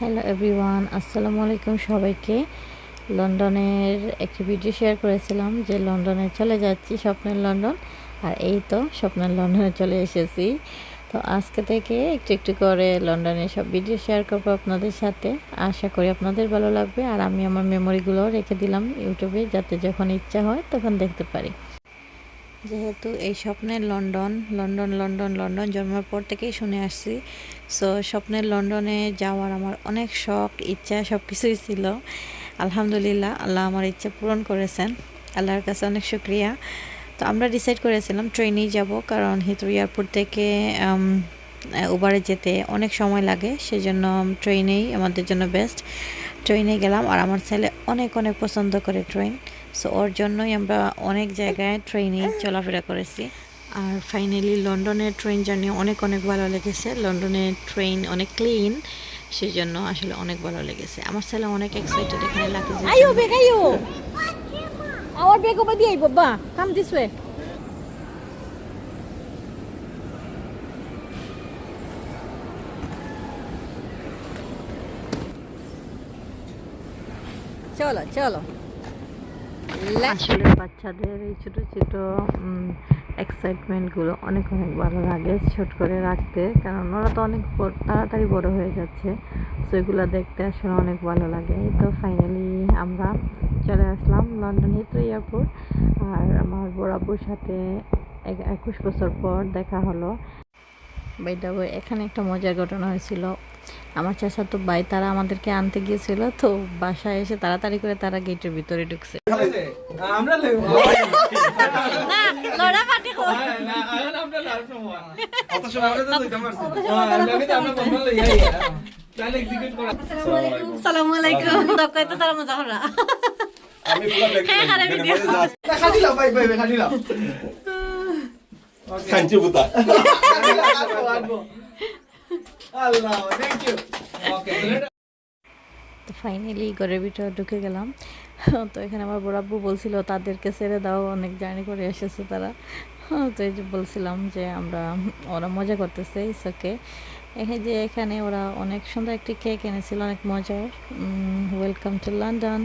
Hello everyone আসসালামু আলাইকুম সবাইকে। লন্ডনের একটি ভিডিও শেয়ার করেছিলাম যে লন্ডনে চলে যাচ্ছি স্বপ্নের লন্ডন, আর এই তো স্বপ্নের লন্ডনে চলে এসেছি। তো আজকে থেকে একটু একটু করে লন্ডনে সব ভিডিও শেয়ার করব আপনাদের সাথে। আশা করি আপনাদের ভালো লাগবে, আর আমি আমার মেমোরিগুলো রেখে দিলাম ইউটিউবে যাতে যখন ইচ্ছা হয় তখন দেখতে পারি। যেহেতু এই স্বপ্নের লন্ডন লন্ডন লন্ডন লন্ডন জন্মের পর থেকেই শুনে আসছি। সো স্বপ্নের লন্ডনে যাওয়ার আমার অনেক শখ, ইচ্ছা সব কিছুই ছিল। আলহামদুলিল্লাহ, আল্লাহ আমার ইচ্ছা পূরণ করেছেন। আল্লাহর কাছে অনেক শুক্রিয়া। তো আমরা ডিসাইড করেছিলাম ট্রেনেই যাব, কারণ হিথ্রো এয়ারপোর্ট থেকে উবারে যেতে অনেক সময় লাগে, সেজন্য ট্রেনেই আমাদের জন্য বেস্ট ট্রেনে গেলাম আর আমার ছেলে অনেক অনেক পছন্দ করে ট্রেন সো ওর জন্যই আমরা অনেক জায়গায় ট্রেনে চলাফেরা করেছি আর ফাইনালি লন্ডনের ট্রেন জার্নি অনেক অনেক ভালো লেগেছে লন্ডনের ট্রেন অনেক ক্লিন সেই জন্য আসলে অনেক ভালো লেগেছে আমার ছেলে অনেক এক্সাইটেড এখানে লাগে Ayo, beg, ayo. Our beg over there, Baba. Come this way. চলো চলো। আসলে বাচ্চাদের এই ছোটো ছোটো এক্সাইটমেন্টগুলো অনেক অনেক ভালো লাগে ছোট করে রাখতে। কারণ ওরা তো অনেক তাড়াতাড়ি বড় হয়ে যাচ্ছে। সো এগুলো দেখতে আসলে অনেক ভালো লাগে। তো ফাইনালি আমরা চলে আসলাম লন্ডন হিথ্রো এয়ারপোর্ট আর আমার বড় আব্বুর সাথে এক- একুশ বছর পর দেখা হলো। বাইদা এখানে একটা মজার ঘটনা হয়েছিল। আমার চাচা তো ভাই তারা আমাদেরকে আনতে গিয়েছিল তো বাসায় এসে তাড়াতাড়ি করে তারা গেটের ভিতরে ঢুকছে। আমি খাঞ্চি বুতা আল্লাহ থ্যাংক ইউ ওকে তো ফাইনালি ঘরের ভিতরে ঢুকে গেলাম। তো এখানে আমার বড় আব্বু বলছিল তাদেরকে ছেড়ে দাও অনেক জার্নি করে এসেছে তারা। তো এই যে বলছিলাম যে আমরা ওরা মজা করতেছে ইসকে এখানে যে এখানে ওরা অনেক সুন্দর একটি কেক এনেছিল অনেক মজার। ওয়েলকাম টু লন্ডন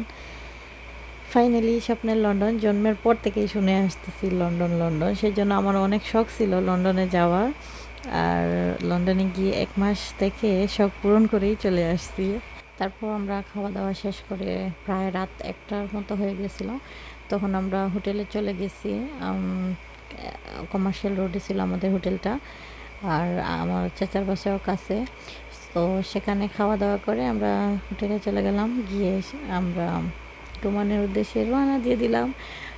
ফাইনালি স্বপ্নের লন্ডন জন্মের পর থেকেই শুনে আসতেছি লন্ডন লন্ডন। সেই জন্য আমার অনেক শখ ছিল লন্ডনে যাওয়ার। আর লন্ডনে গিয়ে এক মাস থেকে শখ পূরণ করেই চলে আসছি। তারপর আমরা খাওয়া দাওয়া শেষ করে প্রায় রাত একটার মতো হয়ে গেছিল। তখন আমরা হোটেলে চলে গেছি। কমার্শিয়াল রোডে ছিল আমাদের হোটেলটা। আর আমার চাচার বাসাও কাছে। তো সেখানে খাওয়া দাওয়া করে আমরা হোটেলে চলে গেলাম। গিয়ে আমরা ডোমানের উদ্দেশ্যে রওনা দিয়ে দিলাম।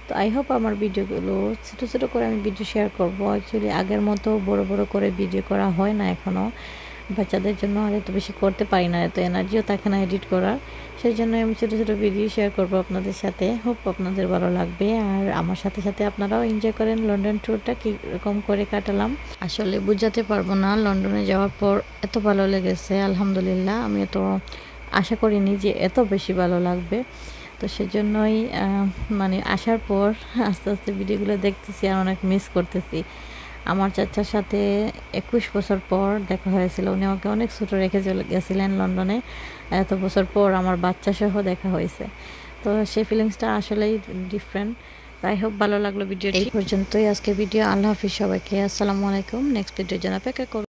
তো আই হোপ আমার ভিডিওগুলো ছোটো ছোটো করে আমি ভিডিও শেয়ার করব। অ্যাকচুয়ালি আগের মতো বড় বড় করে ভিডিও করা হয় না এখনও বাচ্চাদের জন্য আর এত বেশি করতে পারি না, এত এনার্জিও থাকে না এডিট করার। সেই জন্য আমি ছোটো ছোটো ভিডিও শেয়ার করব আপনাদের সাথে। হোপ আপনাদের ভালো লাগবে। আর আমার সাথে সাথে আপনারাও এনজয় করেন লন্ডন ট্যুরটা কীরকম করে কাটালাম। আসলে বুঝাতে পারব না লন্ডনে যাওয়ার পর এত ভালো লেগেছে, আলহামদুলিল্লাহ। আমি তো আশা করিনি যে এত বেশি ভালো লাগবে। তো সেজন্যই মানে আসার পর আস্তে আস্তে ভিডিওগুলো দেখতেছি আর অনেক মিস করতেছি। আমার চাচার সাথে একুশ বছর পর দেখা হয়েছিল। উনি আমাকে অনেক ছোটো রেখে চলে গেছিলেন লন্ডনে। এত বছর পর আমার বাচ্চা সহ দেখা হয়েছে। তো সেই ফিলিংসটা আসলেই ডিফারেন্ট তাই হোক, ভালো লাগল ভিডিও এই পর্যন্তই আজকে ভিডিও। আল্লাহ হাফিজ সবাইকে। আসসালামু আলাইকুম। নেক্সট ভিডিওর জন্য অপেক্ষা